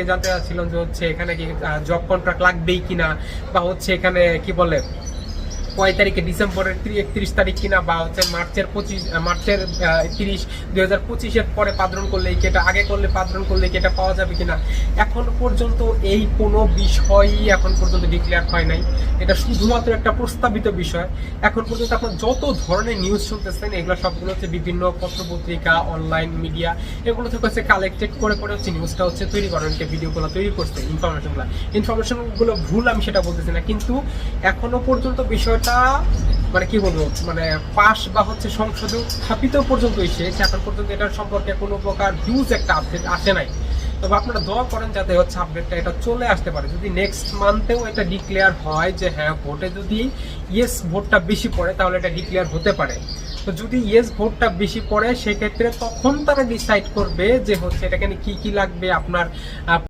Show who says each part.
Speaker 1: আমাকে জানতে চাচ্ছিলাম যে হচ্ছে এখানে কি জব কন্ট্রাক্ট লাগবেই কিনা, বা হচ্ছে এখানে কি বলে কয় তারিখে, ডিসেম্বরের একত্রিশ তারিখ কিনা বা হচ্ছে মার্চের পঁচিশ মার্চের তিরিশ দুই হাজার পঁচিশের পরে পাদ্রণ করলে কি এটা আগে করলে পাদ্রণ করলে কি এটা পাওয়া যাবে কিনা, এখন পর্যন্ত এই কোনো বিষয়ই এখন পর্যন্ত ডিক্লেয়ার হয় নাই। এটা শুধুমাত্র একটা প্রস্তাবিত বিষয়। এখন পর্যন্ত আপনার যত ধরনের নিউজ শুনতেছেন, এগুলো সবগুলো হচ্ছে বিভিন্ন পত্রপত্রিকা অনলাইন মিডিয়া এগুলো থেকে হচ্ছে কালেক্টেড করে করে হচ্ছে নিউজটা হচ্ছে তৈরি করেন ভিডিওগুলো তৈরি করছে ইনফরমেশনগুলো ইনফরমেশনগুলো ভুল আমি সেটা বলতেছি না, কিন্তু এখনও পর্যন্ত বিষয়টা মানে কি বলব মানে পাশ বা হচ্ছে সংসদে স্থাপিত পর্যন্ত এসে এখন পর্যন্ত এটার সম্পর্কে কোনো প্রকার হিউজ একটা আপডেট আসে নাই। তবে আপনারা দোয়া করেন যাতে হচ্ছে আপডেটটা এটা চলে আসতে পারে। যদি নেক্সট মান্থেও এটা ডিক্লেয়ার হয় যে হ্যাঁ ভোটে যদি ইয়েস ভোটটা বেশি পড়ে, তাহলে এটা ডিক্লেয়ার হতে পারে। তো যদি ইয়েস ভোটটা বেশি পড়ে, সেক্ষেত্রে তখন তারা ডিসাইড করবে যে হচ্ছে এটাকে কি কি লাগবে আপনার